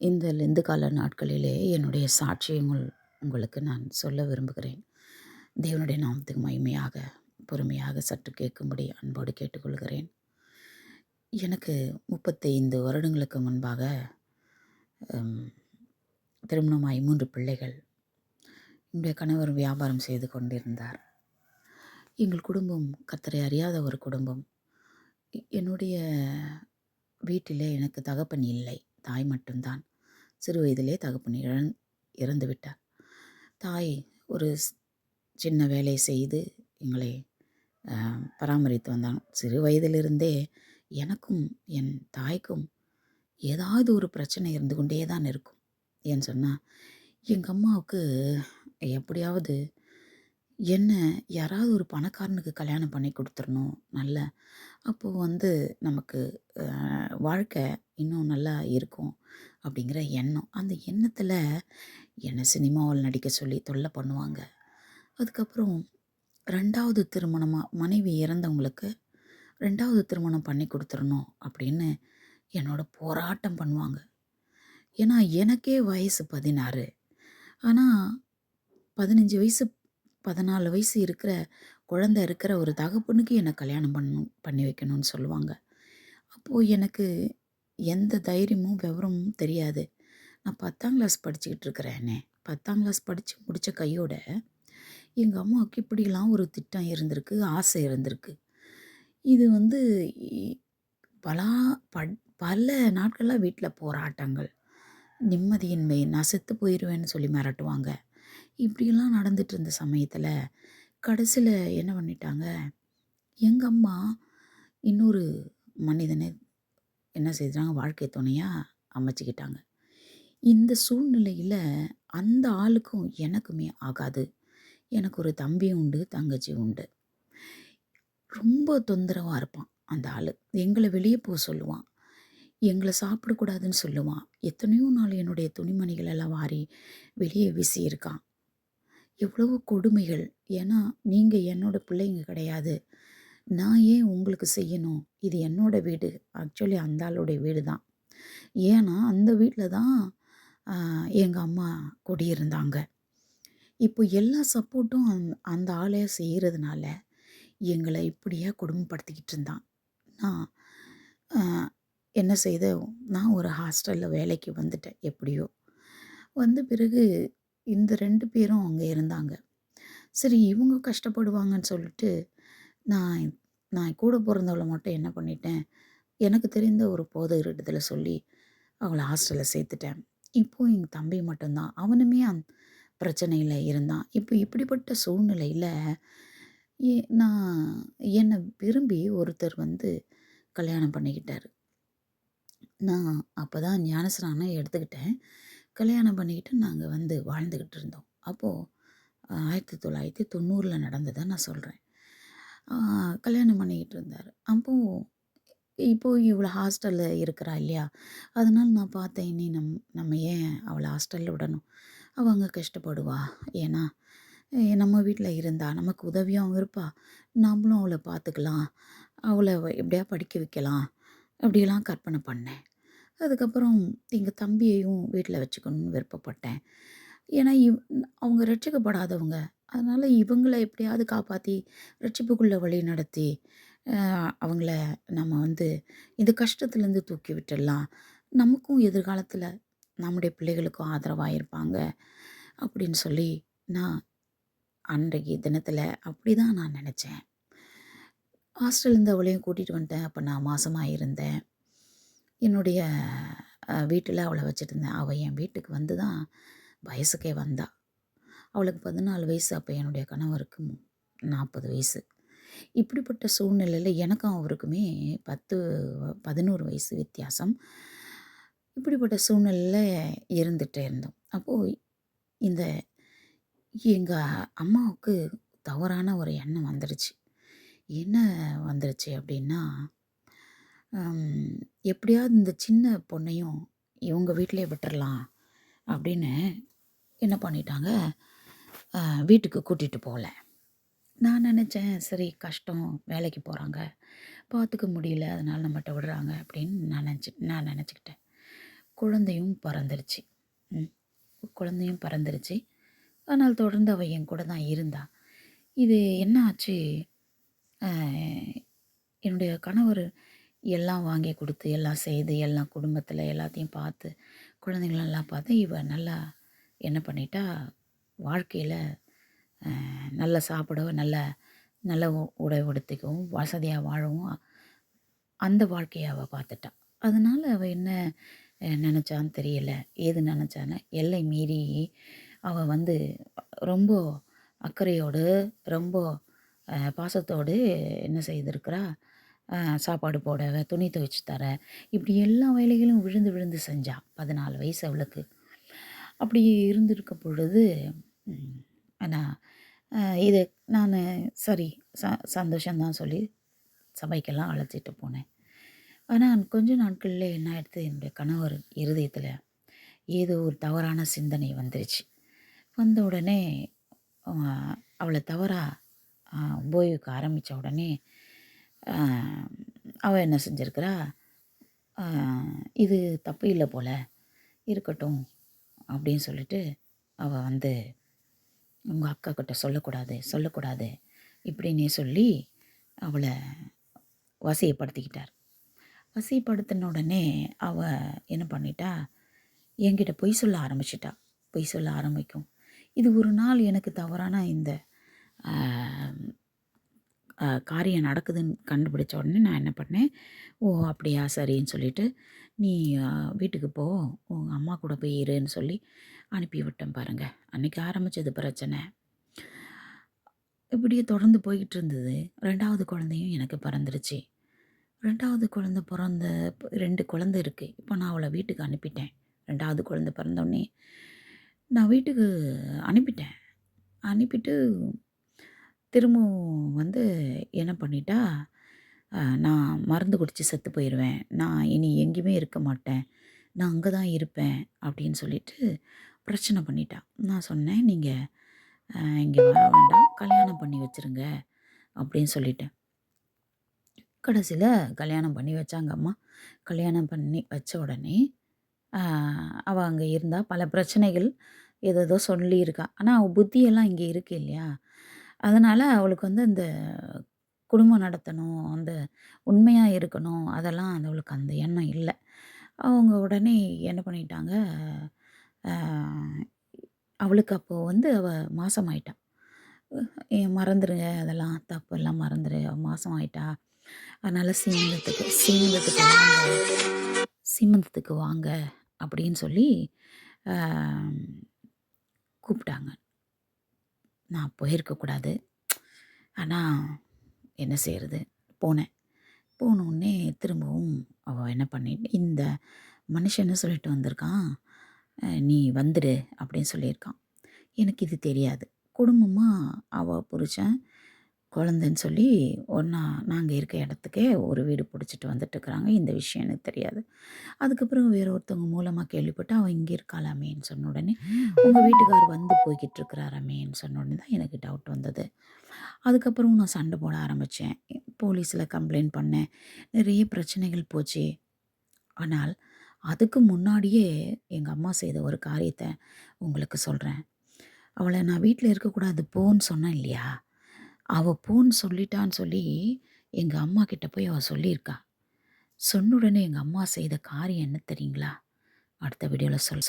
இந்த லெந்து கால நாட்களிலே என்னுடைய சாட்சியங்கள் உங்களுக்கு நான் சொல்ல விரும்புகிறேன். தேவனுடைய நாமத்துக்கு மகிமையாக, பொறுமையாக சற்று கேட்கும்படி அன்போடு கேட்டுக்கொள்கிறேன். எனக்கு 35 வருடங்களுக்கு முன்பாக திருமணமாய் மூன்று பிள்ளைகள். என்னுடைய கணவர் வியாபாரம் செய்து கொண்டிருந்தார். எங்கள் குடும்பம் கர்த்தரை அறியாத ஒரு குடும்பம். என்னுடைய வீட்டிலே எனக்கு தகப்பன் இல்லை. தாய் மட்டும்தான் சிறு வயதிலே தகப்பன் இழந் இறந்து விட்டார். தாய் ஒரு ஸ் சின்ன வேலை செய்து எங்களை பராமரித்து வந்தாங்க. சிறு வயதிலிருந்தே எனக்கும், என் தாய்க்கும் ஏதாவது ஒரு பிரச்சனை இருந்து கொண்டே தான் இருக்கும். ஏன்னு சொன்னால் எங்கள் அம்மாவுக்கு எப்படியாவது என்ன யாராவது ஒரு பணக்காரனுக்கு கல்யாணம் பண்ணி கொடுத்துடணும் நல்ல அப்போது வந்து நமக்கு வாழ்க்கை இன்னும் நல்லா இருக்கும். அப்படிங்கிற எண்ணம். அந்த எண்ணத்தில் என்னை சினிமாவில் நடிக்க சொல்லி தொல்லை பண்ணுவாங்க. அதுக்கப்புறம் ரெண்டாவது திருமணமாக மனைவி இறந்தவங்களுக்கு ரெண்டாவது திருமணம் பண்ணி கொடுத்துடணும் அப்படின்னு என்னோடய போராட்டம் பண்ணுவாங்க. ஏன்னா, எனக்கே வயசு பதினாறு ஆனால் பதினஞ்சு வயசு, 14 வயசு இருக்கிற குழந்த இருக்கிற ஒரு தகப்பனுக்கு என்னை கல்யாணம் பண்ணணும் பண்ணி வைக்கணும்னு சொல்லுவாங்க. அப்போது எனக்கு எந்த தைரியமும், விவரமும் தெரியாது. நான் 10ஆம் கிளாஸ் படிச்சுக்கிட்டு இருக்கிறேனே. 10ஆம் கிளாஸ் படித்து முடிச்ச கையோட, எங்கள் அம்மாவுக்கு இப்படிலாம் ஒரு திட்டம் இருந்திருக்கு, ஆசை இருந்திருக்கு. இது வந்து பலா பட் பல நாட்களாக வீட்டில் போராட்டங்கள். நிம்மதியின்மை. நான் செத்து போயிடுவேன்னு சொல்லி மிரட்டுவாங்க. இப்படியெல்லாம் நடந்துட்டு இருந்த சமயத்தில் கடைசியில் என்ன பண்ணிட்டாங்க, எங்கள் அம்மா இன்னொரு மனிதனை என்ன செய்கிறாங்க வாழ்க்கை துணையாக அமைச்சிக்கிட்டாங்க இந்த சூழ்நிலையில் அந்த ஆளுக்கும் எனக்குமே ஆகாது. எனக்கு ஒரு தம்பி உண்டு, தங்கச்சி உண்டு. ரொம்ப தொந்தரவாக இருப்பான் அந்த ஆள் எங்களை வெளியே போக சொல்லுவான். எங்களை சாப்பிடக்கூடாதுன்னு சொல்லுவான். எத்தனையோ நாள் என்னுடைய துணிமணிகள் எல்லாம் வாரி வெளியே வீசியிருக்கான். எவ்வளவோ கொடுமைகள். ஏன்னா, நீங்கள் என்னோட பிள்ளைங்க கிடையாது. நான் ஏன் உங்களுக்கு செய்யணும்? இது என்னோட வீடு. ஆக்சுவலி அந்த ஆளுடைய வீடு தான். ஏன்னா, அந்த வீட்டில் தான் எங்கள் அம்மா குடியிருந்தாங்க. இப்போ எல்லா சப்போர்ட்டும் அந் அந்த ஆளே செய்கிறதுனால எங்களை இப்படியே கொடுமைப்படுத்திக்கிட்டு இருந்தான். நான் என்ன செய்த, நான் ஒரு ஹாஸ்டலில் வேலைக்கு வந்துட்டேன் எப்படியோ. வந்த பிறகு இந்த ரெண்டு பேரும் அங்கே இருந்தாங்க. சரி இவங்க கஷ்டப்படுவாங்கன்னு சொல்லிட்டு, நான் நான் கூட பிறந்தவளை மட்டும் என்ன பண்ணிட்டேன், எனக்கு தெரிந்த ஒரு போதகரிடத்துல சொல்லி அவளை ஹாஸ்டலில் சேர்த்துட்டேன். இப்போது எங்கள் தம்பி மட்டும்தான் அவனுமே அந் பிரச்சனையில் இருந்தான். இப்போ இப்படிப்பட்ட சூழ்நிலையில் நான் என்னை விரும்பி ஒருத்தர் வந்து கல்யாணம் பண்ணிக்கிட்டார் நான் அப்போ தான் ஞானஸ்நானம் எடுத்துக்கிட்டேன். கல்யாணம் பண்ணிக்கிட்டு நாங்கள் வந்து வாழ்ந்துக்கிட்டு இருந்தோம். அப்போது ஆயிரத்தி தொள்ளாயிரத்தி தொண்ணூறில் நடந்ததை நான் சொல்கிறேன் கல்யாணம் பண்ணிக்கிட்டு இருந்தார் அப்போ இப்போது இவ்வளோ ஹாஸ்டலில் இருக்கிறா இல்லையா? அதனால் நான் பார்த்தேன், இனி நம் நம்ம ஏன் அவளை ஹாஸ்டலில் விடணும்? அவங்க அங்க கஷ்டப்படுவா. ஏன்னா, நம்ம வீட்டில் இருந்தா நமக்கு உதவியாகவும் இருப்பா. நாமளும் அவளை பார்த்துக்கலாம். அவளை எப்படியா படிக்க வைக்கலாம். அப்படியெல்லாம் கற்பனை பண்ணேன். அதுக்கப்புறம் எங்கள் தம்பியையும் வீட்டில் வச்சுக்கணும்னு விருப்பப்பட்டேன். ஏன்னா, இவ் அவங்க ரட்சிக்கப்படாதவங்க. அதனால் இவங்களை எப்படியாவது காப்பாற்றி ரட்சிப்புக்குள்ள வழி நடத்தி, அவங்கள நம்ம வந்து இந்த கஷ்டத்துலேருந்து தூக்கி விட்டுடலாம். நமக்கும் எதிர்காலத்தில் நம்முடைய பிள்ளைகளுக்கும் ஆதரவாக இருப்பாங்க. அப்படின்னு சொல்லி நான் அன்றைக்கு தினத்தில அப்படிதான் நான் நினச்சேன் ஹாஸ்டல்லேருந்து அவளையும் கூட்டிகிட்டு வந்துட்டேன். அப்போ நான் மாதமாக இருந்தேன். என்னுடைய வீட்டில் அவளை வச்சுருந்தேன் அவள் என் வீட்டுக்கு வந்து தான் வயசுக்கே வந்தா. அவளுக்கு 14 வயசு. அப்போ என்னுடைய கணவருக்கு 40 வயசு. இப்படிப்பட்ட சூழ்நிலையில் எனக்கும் அவருக்குமே 10 11 வயசு வித்தியாசம். இப்படிப்பட்ட சூழ்நிலையில் இருந்துகிட்டே இருந்தோம். அப்போது இந்த எங்கள் அம்மாவுக்கு தவறான ஒரு எண்ணம் வந்துடுச்சு என்ன வந்துடுச்சு அப்படின்னா, எப்படியாவது இந்த சின்ன பொண்ணையும் இவங்க வீட்டிலே விட்டுறலாம் அப்படின்னு என்ன பண்ணிட்டாங்க, வீட்டுக்கு கூட்டிகிட்டு போகல. நான் நினச்சேன் சரி கஷ்டம் வேலைக்கு போகிறாங்க பார்த்துக்க முடியல. அதனால் நம்மகிட்ட விடுறாங்க அப்படின்னு நான் நினச்சி நான் நினச்சிக்கிட்டேன். குழந்தையும் பறந்துருச்சு. ம் குழந்தையும் பறந்துருச்சு. ஆனால் தொடர்ந்து அவள் என் கூட தான் இருந்தா. இது என்ன ஆச்சு? என்னுடைய கணவர் எல்லாம் வாங்கி கொடுத்து எல்லாம் செய்து எல்லாம் குடும்பத்தில் எல்லாத்தையும் பார்த்து குழந்தைங்களெல்லாம் பார்த்து இவ நல்லா என்ன பண்ணிட்டா வாழ்க்கையில் நல்லா சாப்பிடவும் நல்ல நல்ல உடை உடுத்திக்கவும் வசதியாக வாழவும் அந்த வாழ்க்கையை அவள் பார்த்துட்டா. அதனால் அவள் என்ன நினச்சான்னு தெரியல. ஏது நினச்சான்னு எல்லை மீறி அவள் வந்து ரொம்ப அக்கறையோடு ரொம்ப பாசத்தோடு என்ன செய்திருக்கிறா சாப்பாடு போட துணி துவைச்சு தர இப்படி எல்லா வேலைகளும் விழுந்து விழுந்து செஞ்சா பதினாலு வயசு அவளுக்கு. அப்படி இருந்திருக்க பொழுது ஆனால் இது நான் சரி ச சந்தோஷந்தான் சொல்லி சபைக்கெல்லாம் அழைச்சிட்டு போனேன். ஆனால் கொஞ்ச நாட்களில் என்ன ஆயிடுத்து என்னுடைய கணவர் இருதயத்தில் ஏதோ ஒரு தவறான சிந்தனை வந்துருச்சு. வந்த உடனே அவளை தவறாக உபயோகிக்க ஆரம்பித்த உடனே அவள் என்ன செஞ்சுருக்கிறா? இது தப்பு இல்லை போல் இருக்கட்டும் அப்படின்னு சொல்லிட்டு அவள் வந்து உங்கள் அக்கா கிட்ட சொல்லக்கூடாது சொல்லக்கூடாது இப்படின்னே சொல்லி அவளை வசியப்படுத்திக்கிட்டார். வசியப்படுத்தின உடனே அவள் என்ன பண்ணிட்டா என்கிட்ட பொய் சொல்ல ஆரம்பிச்சிட்டா. பொய் சொல்ல ஆரம்பிக்கும். இது ஒரு நாள் எனக்கு தவறான இந்த காரியம் நடக்குதுன்னு கண்டுபிடிச்ச உடனே நான் என்ன பண்ணேன் ஓ அப்படியா சரின்னு சொல்லிட்டு நீ வீட்டுக்கு போ உங்கள் அம்மா கூட போய் இருன்னு சொல்லி அனுப்பி விட்டேன் பாருங்கள் அன்றைக்கி ஆரம்பித்தது பிரச்சனை. இப்படியே தொடர்ந்து போய்கிட்டு இருந்தது. ரெண்டாவது குழந்தையும் எனக்கு பிறந்துருச்சு. ரெண்டாவது குழந்த பிறந்த ரெண்டு குழந்த இருக்குது இப்போ நான் அவளை வீட்டுக்கு அனுப்பிட்டேன். ரெண்டாவது குழந்த பிறந்தோடனே நான் வீட்டுக்கு அனுப்பிட்டேன். அனுப்பிட்டு திரும்பவும் வந்து என்ன பண்ணிட்டா நான் மருந்து குடித்து செத்து போயிடுவேன் நான் இனி எங்கேயுமே இருக்க மாட்டேன். நான் அங்கே தான் இருப்பேன். அப்படின்னு சொல்லிட்டு பிரச்சனை பண்ணிட்டா. நான் சொன்னேன் நீங்கள் இங்கே வர வேண்டாம். கல்யாணம் பண்ணி வச்சுருங்க. அப்படின்னு சொல்லிட்டேன். கடைசியில் கல்யாணம் பண்ணி வச்சாங்க அம்மா. கல்யாணம் பண்ணி வச்ச உடனே அவள் அங்கே இருந்தால் பல பிரச்சனைகள் ஏதேதோ சொல்லியிருக்கா. ஆனால் அவள் புத்தியெல்லாம் இங்கே இருக்கு இல்லையா? அதனால் அவளுக்கு வந்து அந்த குடும்பம் நடத்தணும் அந்த உண்மையாக இருக்கணும் அதெல்லாம் அவளுக்கு அந்த எண்ணம் இல்லை. அவங்க உடனே என்ன ஆஹ் அவளுக்கு அப்போது வந்து அவள் மாசமாயிட்டா. மறந்துடுங்க அதெல்லாம் தப்பெல்லாம் மறந்துடு அவள் மாசமாயிட்டா. அதனால் சீமந்தத்துக்கு சீமந்தத்துக்கு வாங்க சீமந்தத்துக்கு வாங்க அப்படின்னு சொல்லி கூப்பிட்டாங்க. நான் போயிருக்கக்கூடாது ஆனால் என்ன செய்கிறது போனேன். போனோடனே திரும்பவும் அவள் என்ன பண்ணிட்டு இந்த மனுஷன் என்ன சொல்லிட்டு வந்திருக்கான்? நீ வந்துடு அப்படின்னு சொல்லியிருக்கான். எனக்கு இது தெரியாது. குடும்பமாக அவள் புருஷன் குழந்தைன்னு சொல்லி ஒன்றா நாங்கள் இருக்க இடத்துக்கே ஒரு வீடு பிடிச்சிட்டு வந்துட்டுருக்குறாங்க. இந்த விஷயம் எனக்கு தெரியாது. அதுக்கப்புறம் வேற ஒருத்தவங்க மூலமாக கேள்விப்பட்டு அவன் இங்கே இருக்காளாமேன்னு சொன்ன உடனே உங்கள் வீட்டுக்கார் வந்து போய்கிட்டு இருக்கிறாராமேன்னு சொன்ன உடனே தான் எனக்கு டவுட் வந்தது. அதுக்கப்புறம் நான் சண்டை போட ஆரம்பித்தேன் போலீஸில் கம்ப்ளைண்ட் பண்ணேன். நிறைய பிரச்சனைகள் போச்சு. ஆனால் அதுக்கு முன்னாடியே எங்கள் அம்மா செய்த ஒரு காரியத்தை உங்களுக்கு சொல்கிறேன் அவளை நான் வீட்டில் இருக்கக்கூடாது போன்னு சொன்னேன் இல்லையா? அவள் போன்னு சொல்லிட்டான்னு சொல்லி எங்கள் அம்மா கிட்ட போய் அவள் சொல்லியிருக்கா. சொன்ன உடனே எங்கள் அம்மா செய்த காரியம் என்ன தெரியுங்களா? அடுத்த வீடியோவில் சொல்